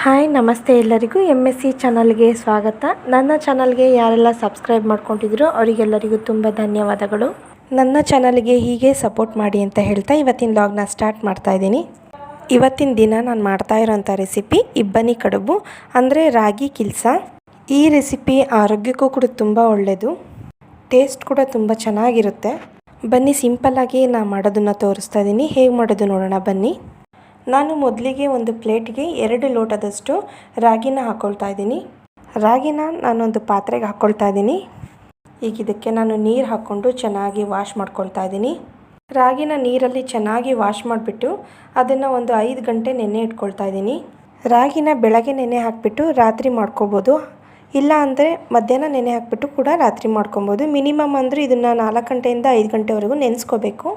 Hi, ನಮಸ್ತೆ ಎಲ್ಲರಿಗೂ M S C ಚಾನಲ್ಗೆ ಸ್ವಾಗತ. ನನ್ನ ಚಾನಲ್ಗೆ ಯಾರೆಲ್ಲ ಸಬ್ಸ್ಕ್ರೈಬ್ ಮಾಡ್ಕೊಂಡಿದ್ರು ಅವರಿಗೆಲ್ಲರಿಗೂ ತುಂಬ ಧನ್ಯವಾದಗಳು. ನನ್ನ ಚಾನಲ್ಗೆ ಹೀಗೆ ಸಪೋರ್ಟ್ ಮಾಡಿ ಅಂತ ಹೇಳ್ತಾ ಇವತ್ತಿನ ಲಾಗ್ನ ಸ್ಟಾರ್ಟ್ ಮಾಡ್ತಾ ಇದ್ದೀನಿ. ಇವತ್ತಿನ ದಿನ ನಾನು ಮಾಡ್ತಾ ಇರೋಂಥ ರೆಸಿಪಿ ಇಬ್ಬನಿ ಕಡುಬು, ಅಂದರೆ ರಾಗಿ ಕಿಲ್ಸ. ಈ ರೆಸಿಪಿ ಆರೋಗ್ಯಕ್ಕೂ ಕೂಡ ತುಂಬ ಒಳ್ಳೆಯದು ಟೇಸ್ಟ್ ಕೂಡ ತುಂಬ ಚೆನ್ನಾಗಿರುತ್ತೆ. ಬನ್ನಿ, ಸಿಂಪಲ್ಲಾಗಿ ನಾನು ಮಾಡೋದನ್ನು ತೋರಿಸ್ತಾ ಇದ್ದೀನಿ. ಹೇಗೆ ಮಾಡೋದು ನೋಡೋಣ, ಬನ್ನಿ. ನಾನು ಮೊದಲಿಗೆ ಒಂದು ಪ್ಲೇಟ್ಗೆ ಎರಡು ಲೋಟದಷ್ಟು ರಾಗಿನ ಹಾಕ್ಕೊಳ್ತಾ ಇದ್ದೀನಿ. ರಾಗಿನ ನಾನೊಂದು ಪಾತ್ರೆಗೆ ಹಾಕ್ಕೊಳ್ತಾ ಇದ್ದೀನಿ. ಈಗ ಇದಕ್ಕೆ ನಾನು ನೀರು ಹಾಕ್ಕೊಂಡು ಚೆನ್ನಾಗಿ ವಾಶ್ ಮಾಡ್ಕೊಳ್ತಾ ಇದ್ದೀನಿ. ರಾಗಿನ ನೀರಲ್ಲಿ ಚೆನ್ನಾಗಿ ವಾಶ್ ಮಾಡಿಬಿಟ್ಟು ಅದನ್ನು ಒಂದು ಐದು ಗಂಟೆ ನೆನೆ ಇಟ್ಕೊಳ್ತಾ ಇದ್ದೀನಿ. ರಾಗಿನ ಬೆಳಗ್ಗೆ ನೆನೆ ಹಾಕಿಬಿಟ್ಟು ರಾತ್ರಿ ಮಾಡ್ಕೋಬೋದು. ಇಲ್ಲ ಅಂದರೆ ಮಧ್ಯಾಹ್ನ ನೆನೆ ಹಾಕಿಬಿಟ್ಟು ಕೂಡ ರಾತ್ರಿ ಮಾಡ್ಕೊಬೋದು. ಮಿನಿಮಮ್ ಅಂದರೆ ಇದನ್ನು ನಾಲ್ಕು ಗಂಟೆಯಿಂದ ಐದು ಗಂಟೆವರೆಗೂ ನೆನೆಸ್ಕೋಬೇಕು.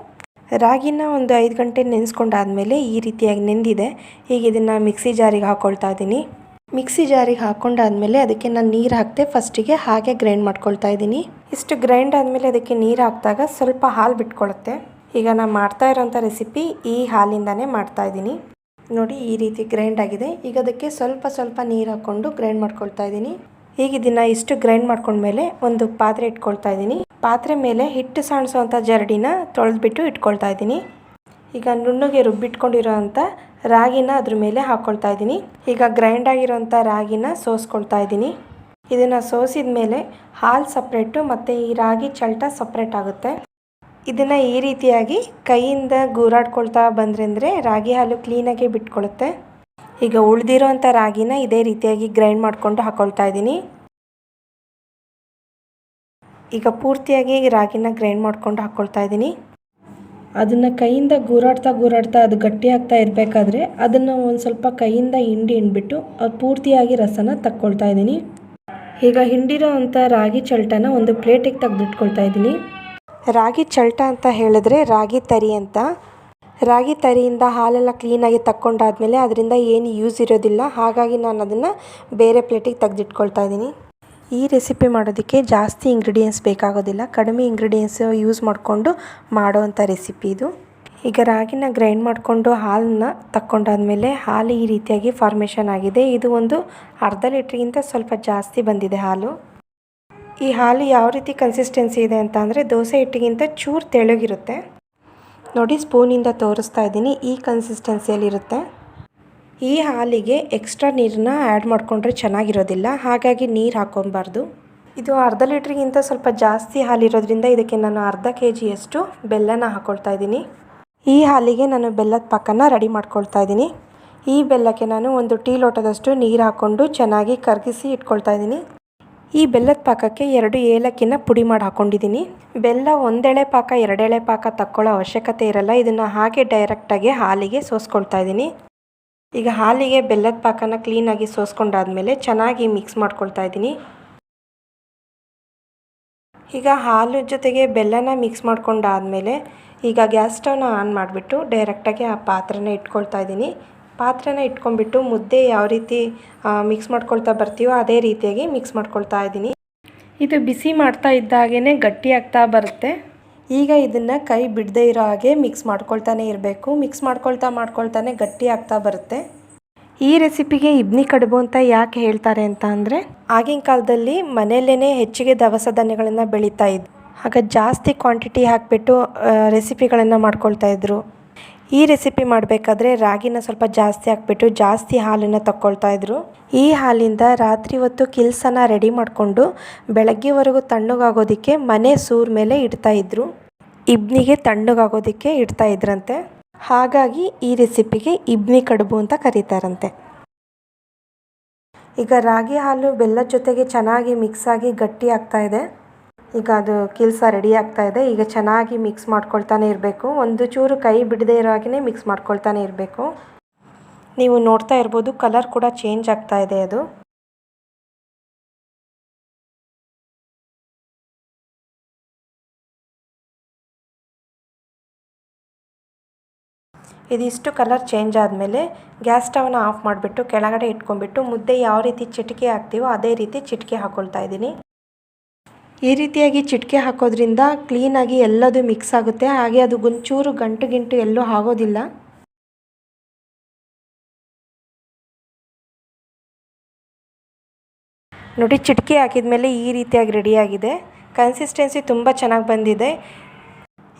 ರಾಗಿನ ಒಂದು ಐದು ಗಂಟೆ ನೆನೆಸ್ಕೊಂಡಾದಮೇಲೆ ಈ ರೀತಿಯಾಗಿ ನೆಂದಿದೆ. ಈಗ ಇದನ್ನು ಮಿಕ್ಸಿ ಜಾರಿಗೆ ಹಾಕ್ಕೊಳ್ತಾ ಇದ್ದೀನಿ. ಮಿಕ್ಸಿ ಜಾರಿಗೆ ಹಾಕ್ಕೊಂಡಾದ್ಮೇಲೆ ಅದಕ್ಕೆ ನಾನು ನೀರು ಹಾಕ್ತೆ ಫಸ್ಟಿಗೆ ಹಾಗೆ ಗ್ರೈಂಡ್ ಮಾಡ್ಕೊಳ್ತಾ ಇದ್ದೀನಿ. ಇಷ್ಟು ಗ್ರೈಂಡ್ ಆದಮೇಲೆ ಅದಕ್ಕೆ ನೀರು ಹಾಕಿದಾಗ ಸ್ವಲ್ಪ ಹಾಲು ಬಿಟ್ಕೊಳುತ್ತೆ. ಈಗ ನಾನು ಮಾಡ್ತಾ ಇರೋಂಥ ರೆಸಿಪಿ ಈ ಹಾಲಿಂದನೇ ಮಾಡ್ತಾ ಇದ್ದೀನಿ. ನೋಡಿ ಈ ರೀತಿ ಗ್ರೈಂಡ್ ಆಗಿದೆ. ಈಗ ಅದಕ್ಕೆ ಸ್ವಲ್ಪ ಸ್ವಲ್ಪ ನೀರು ಹಾಕ್ಕೊಂಡು ಗ್ರೈಂಡ್ ಮಾಡ್ಕೊಳ್ತಾ ಇದ್ದೀನಿ. ಈಗ ಇದನ್ನು ಇಷ್ಟು ಗ್ರೈಂಡ್ ಮಾಡ್ಕೊಂಡ್ಮೇಲೆ ಒಂದು ಪಾತ್ರೆ ಇಟ್ಕೊಳ್ತಾ ಇದ್ದೀನಿ. ಪಾತ್ರೆ ಮೇಲೆ ಹಿಟ್ಟು ಸಾಣಿಸೋವಂಥ ಜರಡಿನ ತೊಳೆದ್ಬಿಟ್ಟು ಇಟ್ಕೊಳ್ತಾ ಇದ್ದೀನಿ. ಈಗ ನುಣ್ಣಗೆ ರುಬ್ಬಿಟ್ಕೊಂಡಿರೋ ಅಂಥ ರಾಗಿನ ಅದ್ರ ಮೇಲೆ ಹಾಕ್ಕೊಳ್ತಾ ಇದ್ದೀನಿ. ಈಗ ಗ್ರೈಂಡ್ ಆಗಿರೋಂಥ ರಾಗಿನ ಸೋಸ್ಕೊಳ್ತಾ ಇದ್ದೀನಿ. ಇದನ್ನು ಸೋಸಿದ ಮೇಲೆ ಹಾಲು ಸಪ್ರೇಟು ಮತ್ತು ಈ ರಾಗಿ ಚಲ್ಟ ಸಪ್ರೇಟ್ ಆಗುತ್ತೆ. ಇದನ್ನು ಈ ರೀತಿಯಾಗಿ ಕೈಯಿಂದ ಗೂರಾಡ್ಕೊಳ್ತಾ ಬಂದ್ರೆ ರಾಗಿ ಹಾಲು ಕ್ಲೀನಾಗಿ ಬಿಟ್ಕೊಳ್ಳುತ್ತೆ ಈಗ ಉಳಿದಿರೋ ಅಂಥ ರಾಗಿನ ಇದೇ ರೀತಿಯಾಗಿ ಗ್ರೈಂಡ್ ಮಾಡಿಕೊಂಡು ಹಾಕ್ಕೊಳ್ತಾ ಇದ್ದೀನಿ. ಈಗ ಪೂರ್ತಿಯಾಗಿ ರಾಗಿನ ಗ್ರೈಂಡ್ ಮಾಡ್ಕೊಂಡು ಹಾಕ್ಕೊಳ್ತಾ ಇದ್ದೀನಿ. ಅದನ್ನು ಕೈಯಿಂದ ಗೂರಾಡ್ತಾ ಗೂರಾಡ್ತಾ ಅದು ಗಟ್ಟಿ ಆಗ್ತಾ ಇರಬೇಕಾದ್ರೆ ಅದನ್ನು ಒಂದು ಸ್ವಲ್ಪ ಕೈಯಿಂದ ಹಿಂಡಿ ಹಿಂಡ್ಬಿಟ್ಟು ಅದು ಪೂರ್ತಿಯಾಗಿ ರಸನ ತಕ್ಕೊಳ್ತಾ ಇದ್ದೀನಿ. ಈಗ ಹಿಂಡಿರೋ ಅಂಥ ರಾಗಿ ಚಲ್ಟನ ಒಂದು ಪ್ಲೇಟಿಗೆ ತೆಗೆದಿಟ್ಕೊಳ್ತಾ ಇದ್ದೀನಿ. ರಾಗಿ ಚಲ್ಟ ಅಂತ ಹೇಳಿದ್ರೆ ರಾಗಿ ತರಿ ಅಂತ. ರಾಗಿ ತರಿಯಿಂದ ಹಾಲೆಲ್ಲ ಕ್ಲೀನಾಗಿ ತಕ್ಕೊಂಡಾದ್ಮೇಲೆ ಅದರಿಂದ ಏನು ಯೂಸ್ ಇರೋದಿಲ್ಲ. ಹಾಗಾಗಿ ನಾನು ಅದನ್ನು ಬೇರೆ ಪ್ಲೇಟಿಗೆ ತೆಗೆದಿಟ್ಕೊಳ್ತಾ ಇದ್ದೀನಿ. ಈ ರೆಸಿಪಿ ಮಾಡೋದಕ್ಕೆ ಜಾಸ್ತಿ ಇಂಗ್ರೀಡಿಯೆಂಟ್ಸ್ ಬೇಕಾಗೋದಿಲ್ಲ. ಕಡಿಮೆ ಇಂಗ್ರೀಡಿಯೆಂಟ್ಸ್ ಯೂಸ್ ಮಾಡಿಕೊಂಡು ಮಾಡೋವಂಥ ರೆಸಿಪಿ ಇದು. ಈಗ ರಾಗಿನ ಗ್ರೈಂಡ್ ಮಾಡಿಕೊಂಡು ಹಾಲನ್ನ ತಕ್ಕೊಂಡಾದ್ಮೇಲೆ ಹಾಲು ಈ ರೀತಿಯಾಗಿ ಫಾರ್ಮೇಷನ್ ಆಗಿದೆ. ಇದು ಒಂದು ಅರ್ಧ ಲೀಟ್ರಿಗಿಂತ ಸ್ವಲ್ಪ ಜಾಸ್ತಿ ಬಂದಿದೆ ಹಾಲು. ಈ ಹಾಲು ಯಾವ ರೀತಿ ಕನ್ಸಿಸ್ಟೆನ್ಸಿ ಇದೆ ಅಂತ ಅಂದರೆ ದೋಸೆ ಹಿಟ್ಟಿಗಿಂತ ಚೂರು ತೆಳ್ಳಗಿರುತ್ತೆ ನೋಡಿ, ಸ್ಪೂನಿಂದ ತೋರಿಸ್ತಾ ಇದ್ದೀನಿ. ಈ ಕನ್ಸಿಸ್ಟೆನ್ಸಿಯಲ್ಲಿರುತ್ತೆ ಈ ಹಾಲಿಗೆ ಎಕ್ಸ್ಟ್ರಾ ನೀರನ್ನ ಆ್ಯಡ್ ಮಾಡಿಕೊಂಡ್ರೆ ಚೆನ್ನಾಗಿರೋದಿಲ್ಲ. ಹಾಗಾಗಿ ನೀರು ಹಾಕ್ಕೊಬಾರ್ದು ಇದು ಅರ್ಧ ಲೀಟ್ರಿಗಿಂತ ಸ್ವಲ್ಪ ಜಾಸ್ತಿ ಹಾಲಿರೋದ್ರಿಂದ ಇದಕ್ಕೆ ನಾನು ಅರ್ಧ ಕೆ ಜಿಯಷ್ಟು ಬೆಲ್ಲನ ಹಾಕ್ಕೊಳ್ತಾ ಇದ್ದೀನಿ. ಈ ಹಾಲಿಗೆ ನಾನು ಬೆಲ್ಲದ ಪಕ್ಕನ ರೆಡಿ ಮಾಡ್ಕೊಳ್ತಾ ಇದ್ದೀನಿ. ಈ ಬೆಲ್ಲಕ್ಕೆ ನಾನು ಒಂದು ಟೀ ಲೋಟದಷ್ಟು ನೀರು ಹಾಕ್ಕೊಂಡು ಚೆನ್ನಾಗಿ ಕರಗಿಸಿ ಇಟ್ಕೊಳ್ತಾ ಇದ್ದೀನಿ. ಈ ಬೆಲ್ಲದ ಪಾಕಕ್ಕೆ ಎರಡು ಏಲಕ್ಕಿನ ಪುಡಿ ಮಾಡಿ ಹಾಕೊಂಡಿದ್ದೀನಿ ಬೆಲ್ಲ ಒಂದೆಳೆ ಪಾಕ, ಎರಡೆಳೆ ಪಾಕ ತಕ್ಕೊಳ್ಳೋ ಅವಶ್ಯಕತೆ ಇರಲ್ಲ. ಇದನ್ನು ಹಾಗೆ ಡೈರೆಕ್ಟಾಗಿ ಹಾಲಿಗೆ ಸೋಸ್ಕೊಳ್ತಾ ಇದ್ದೀನಿ. ಈಗ ಹಾಲಿಗೆ ಬೆಲ್ಲದ ಪಾಕನ ಕ್ಲೀನಾಗಿ ಸೋಸ್ಕೊಂಡಾದ್ಮೇಲೆ ಚೆನ್ನಾಗಿ ಮಿಕ್ಸ್ ಮಾಡ್ಕೊಳ್ತಾ ಇದ್ದೀನಿ. ಈಗ ಹಾಲು ಜೊತೆಗೆ ಬೆಲ್ಲನ ಮಿಕ್ಸ್ ಮಾಡ್ಕೊಂಡಾದ್ಮೇಲೆ ಈಗ ಗ್ಯಾಸ್ ಸ್ಟವ್ನ ಆನ್ ಮಾಡಿಬಿಟ್ಟು ಡೈರೆಕ್ಟಾಗಿ ಆ ಪಾತ್ರೆನ ಇಟ್ಕೊಳ್ತಾ ಇದ್ದೀನಿ. ಪಾತ್ರೆನ ಇಟ್ಕೊಂಡ್ಬಿಟ್ಟು ಮುದ್ದೆ ಯಾವ ರೀತಿ ಮಿಕ್ಸ್ ಮಾಡ್ಕೊಳ್ತಾ ಬರ್ತೀವೋ ಅದೇ ರೀತಿಯಾಗಿ ಮಿಕ್ಸ್ ಮಾಡ್ಕೊಳ್ತಾ ಇದ್ದೀನಿ. ಇದು ಬಿಸಿ ಮಾಡ್ತಾ ಇದ್ದಾಗೇ ಗಟ್ಟಿ ಆಗ್ತಾ ಬರುತ್ತೆ. ಈಗ ಇದನ್ನು ಕೈ ಬಿಡದೇ ಇರೋ ಹಾಗೆ ಮಿಕ್ಸ್ ಮಾಡ್ಕೊಳ್ತಾನೆ ಇರಬೇಕು. ಮಿಕ್ಸ್ ಮಾಡ್ಕೊಳ್ತಾ ಮಾಡ್ಕೊಳ್ತಾನೆ ಗಟ್ಟಿ ಆಗ್ತಾ ಬರುತ್ತೆ. ಈ ರೆಸಿಪಿಗೆ ಇಬ್ನಿ ಕಡುಬು ಅಂತ ಯಾಕೆ ಹೇಳ್ತಾರೆ ಅಂತ ಅಂದರೆ ಆಗಿನ ಕಾಲದಲ್ಲಿ ಮನೆಯಲ್ಲೇ ಹೆಚ್ಚಿಗೆ ದವಸ ಧಾನ್ಯಗಳನ್ನು ಬೆಳೀತಾ ಇದ್ವಿ ಆಗ ಜಾಸ್ತಿ ಕ್ವಾಂಟಿಟಿ ಹಾಕಿಬಿಟ್ಟು ರೆಸಿಪಿಗಳನ್ನು ಮಾಡ್ಕೊಳ್ತಾ ಇದ್ರು. ಈ ರೆಸಿಪಿ ಮಾಡಬೇಕಾದ್ರೆ ರಾಗಿನ ಸ್ವಲ್ಪ ಜಾಸ್ತಿ ಹಾಕ್ಬಿಟ್ಟು ಜಾಸ್ತಿ ಹಾಲನ್ನು ತಗೊಳ್ತಾ ಇದ್ರು. ಈ ಹಾಲಿಂದ ರಾತ್ರಿ ಹೊತ್ತು ಕಿಲ್ಸನ ರೆಡಿ ಮಾಡಿಕೊಂಡು ಬೆಳಗ್ಗೆವರೆಗೂ ತಣ್ಣಗಾಗೋದಕ್ಕೆ ಮನೆ ಸೂರ್ ಮೇಲೆ ಇಡ್ತಾ ಇದ್ರು. ಇಬ್ನಿಗೆ ತಣ್ಣಗಾಗೋದಕ್ಕೆ ಇಡ್ತಾ ಇದ್ರಂತೆ. ಹಾಗಾಗಿ ಈ ರೆಸಿಪಿಗೆ ಇಬ್ನಿ ಕಡುಬು ಅಂತ ಕರೀತಾರಂತೆ. ಈಗ ರಾಗಿ ಹಾಲು ಬೆಲ್ಲದ ಜೊತೆಗೆ ಚೆನ್ನಾಗಿ ಮಿಕ್ಸ್ ಆಗಿ ಗಟ್ಟಿ ಆಗ್ತಾ ಇದೆ. ಈಗ ಅದು ಕಿಲ್ಸ ರೆಡಿ ಆಗ್ತಾ ಇದೆ. ಈಗ ಚೆನ್ನಾಗಿ ಮಿಕ್ಸ್ ಮಾಡ್ಕೊಳ್ತಾನೆ ಇರಬೇಕು. ಒಂದು ಚೂರು ಕೈ ಬಿಡದೇ ಇರೋ ಹಾಗೆ ಮಿಕ್ಸ್ ಮಾಡ್ಕೊಳ್ತಾನೆ ಇರಬೇಕು. ನೀವು ನೋಡ್ತಾ ಇರ್ಬೋದು ಕಲರ್ ಕೂಡ ಚೇಂಜ್ ಆಗ್ತಾ ಇದೆ ಅದು. ಇದಿಷ್ಟು ಕಲರ್ ಚೇಂಜ್ ಆದಮೇಲೆ ಗ್ಯಾಸ್ ಸ್ಟವ್ನ ಆಫ್ ಮಾಡಿಬಿಟ್ಟು, ಕೆಳಗಡೆ ಇಟ್ಕೊಂಡ್ಬಿಟ್ಟು, ಮುದ್ದೆ ಯಾವ ರೀತಿ ಚಿಟಿಕೆ ಹಾಕ್ತೀವೋ ಅದೇ ರೀತಿ ಚಿಟಿಕೆ ಹಾಕ್ಕೊಳ್ತಾ ಇದ್ದೀನಿ. ಈ ರೀತಿಯಾಗಿ ಚಿಟಿಕೆ ಹಾಕೋದ್ರಿಂದ ಕ್ಲೀನಾಗಿ ಎಲ್ಲದು ಮಿಕ್ಸ್ ಆಗುತ್ತೆ. ಹಾಗೆ ಅದು ಒಂಚೂರು ಗಂಟು ಗಿಂಟು ಎಲ್ಲೂ ಆಗೋದಿಲ್ಲ. ನೋಡಿ ಚಿಟಿಕೆ ಹಾಕಿದ ಮೇಲೆ ಈ ರೀತಿಯಾಗಿ ರೆಡಿಯಾಗಿದೆ ಕನ್ಸಿಸ್ಟೆನ್ಸಿ ತುಂಬ ಚೆನ್ನಾಗಿ ಬಂದಿದೆ.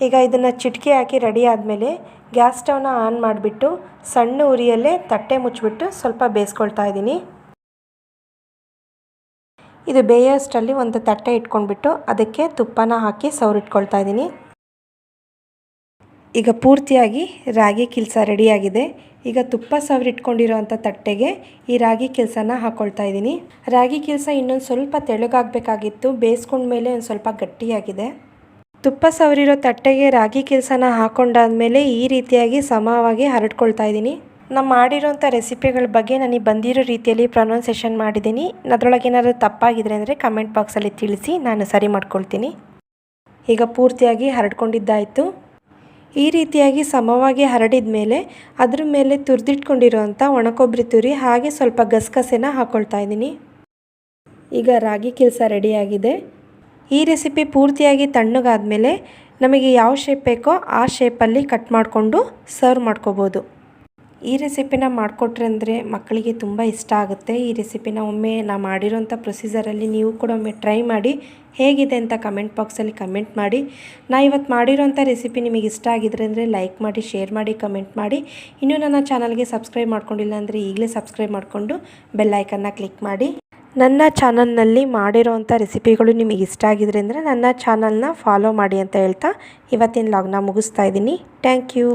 ಈಗ ಇದನ್ನು ಚಿಟಿಕೆ ಹಾಕಿ ರೆಡಿ ಆದಮೇಲೆ ಗ್ಯಾಸ್ ಸ್ಟವ್ನ ಆನ್ ಮಾಡಿಬಿಟ್ಟು ಸಣ್ಣ ಉರಿಯಲ್ಲೇ ತಟ್ಟೆ ಮುಚ್ಚಿಬಿಟ್ಟು ಸ್ವಲ್ಪ ಬೇಯಿಸ್ಕೊಳ್ತಾ ಇದ್ದೀನಿ. ಇದು ಬೇಯೋಷ್ಟರಲ್ಲಿ ಒಂದು ತಟ್ಟೆ ಇಟ್ಕೊಂಡ್ಬಿಟ್ಟು ಅದಕ್ಕೆ ತುಪ್ಪನ ಹಾಕಿ ಸವರಿಟ್ಕೊಳ್ತಾ ಇದ್ದೀನಿ. ಈಗ ಪೂರ್ತಿಯಾಗಿ ರಾಗಿ ಕೆಲಸ ರೆಡಿಯಾಗಿದೆ. ಈಗ ತುಪ್ಪ ಸವರಿಟ್ಕೊಂಡಿರೋಂಥ ತಟ್ಟೆಗೆ ಈ ರಾಗಿ ಕೆಲಸನ ಹಾಕ್ಕೊಳ್ತಾ ಇದ್ದೀನಿ. ರಾಗಿ ಕೆಲಸ ಇನ್ನೊಂದು ಸ್ವಲ್ಪ ತೆಳುಗಾಗಬೇಕಾಗಿತ್ತು ಬೇಯಿಸ್ಕೊಂಡ್ಮೇಲೆ ಒಂದು ಸ್ವಲ್ಪ ಗಟ್ಟಿಯಾಗಿದೆ. ತುಪ್ಪ ಸವರಿರೋ ತಟ್ಟೆಗೆ ರಾಗಿ ಕೆಲಸನ ಹಾಕೊಂಡಾದ್ಮೇಲೆ ಈ ರೀತಿಯಾಗಿ ಸಮವಾಗಿ ಹರಡ್ಕೊಳ್ತಾ ಇದ್ದೀನಿ. ನಾನು ಮಾಡಿರೋಂಥ ರೆಸಿಪಿಗಳ ಬಗ್ಗೆ ನನಗೆ ಬಂದಿರೋ ರೀತಿಯಲ್ಲಿ ಪ್ರೊನೌನ್ಸೇಷನ್ ಮಾಡಿದ್ದೀನಿ. ಅದರೊಳಗೆ ಏನಾದರೂ ತಪ್ಪಾಗಿದ್ರೆ ಅಂದರೆ ಕಮೆಂಟ್ ಬಾಕ್ಸಲ್ಲಿ ತಿಳಿಸಿ ನಾನು ಸರಿ ಮಾಡ್ಕೊಳ್ತೀನಿ. ಈಗ ಪೂರ್ತಿಯಾಗಿ ಹರಡ್ಕೊಂಡಿದ್ದಾಯಿತು. ಈ ರೀತಿಯಾಗಿ ಸಮವಾಗಿ ಹರಡಿದ ಮೇಲೆ ಅದ್ರ ಮೇಲೆ ತುರಿದಿಟ್ಕೊಂಡಿರೋಂಥ ಒಣಕೊಬ್ಬರಿ ತುರಿ ಹಾಗೆ ಸ್ವಲ್ಪ ಗಸಗಸೆನ ಹಾಕ್ಕೊಳ್ತಾ ಇದ್ದೀನಿ. ಈಗ ರಾಗಿ ಕೆಲಸ ರೆಡಿಯಾಗಿದೆ. ಈ ರೆಸಿಪಿ ಪೂರ್ತಿಯಾಗಿ ತಣ್ಣಗಾದ್ಮೇಲೆ ನಮಗೆ ಯಾವ ಶೇಪ್ ಬೇಕೋ ಆ ಶೇಪಲ್ಲಿ ಕಟ್ ಮಾಡಿಕೊಂಡು ಸರ್ವ್ ಮಾಡ್ಕೋಬೋದು. ಈ ರೆಸಿಪಿನ ಮಾಡಿಕೊಟ್ರೆ ಅಂದರೆ ಮಕ್ಕಳಿಗೆ ತುಂಬ ಇಷ್ಟ ಆಗುತ್ತೆ. ಈ ರೆಸಿಪಿನ ಒಮ್ಮೆ ನಾ ಮಾಡಿರೋಂಥ ಪ್ರೊಸೀಜರಲ್ಲಿ ನೀವು ಕೂಡ ಒಮ್ಮೆ ಟ್ರೈ ಮಾಡಿ, ಹೇಗಿದೆ ಅಂತ ಕಮೆಂಟ್ ಬಾಕ್ಸಲ್ಲಿ ಕಮೆಂಟ್ ಮಾಡಿ. ನಾ ಇವತ್ತು ಮಾಡಿರೋಂಥ ರೆಸಿಪಿ ನಿಮಗೆ ಇಷ್ಟ ಆಗಿದ್ರೆ ಅಂದರೆ ಲೈಕ್ ಮಾಡಿ, ಶೇರ್ ಮಾಡಿ, ಕಮೆಂಟ್ ಮಾಡಿ. ಇನ್ನೂ ನನ್ನ ಚಾನಲ್ಗೆ ಸಬ್ಸ್ಕ್ರೈಬ್ ಮಾಡ್ಕೊಂಡಿಲ್ಲ ಅಂದರೆ ಈಗಲೇ ಸಬ್ಸ್ಕ್ರೈಬ್ ಮಾಡಿಕೊಂಡು ಬೆಲ್ಲೈಕನ್ನ ಕ್ಲಿಕ್ ಮಾಡಿ. ನನ್ನ ಚಾನಲ್ನಲ್ಲಿ ಮಾಡಿರೋವಂಥ ರೆಸಿಪಿಗಳು ನಿಮಗೆ ಇಷ್ಟ ಆಗಿದ್ರೆ ಅಂದರೆ ನನ್ನ ಚಾನಲ್ನ ಫಾಲೋ ಮಾಡಿ ಅಂತ ಹೇಳ್ತಾ ಇವತ್ತಿನ ಲಾಗ್ನ ಮುಗಿಸ್ತಾ ಇದ್ದೀನಿ. Thank you.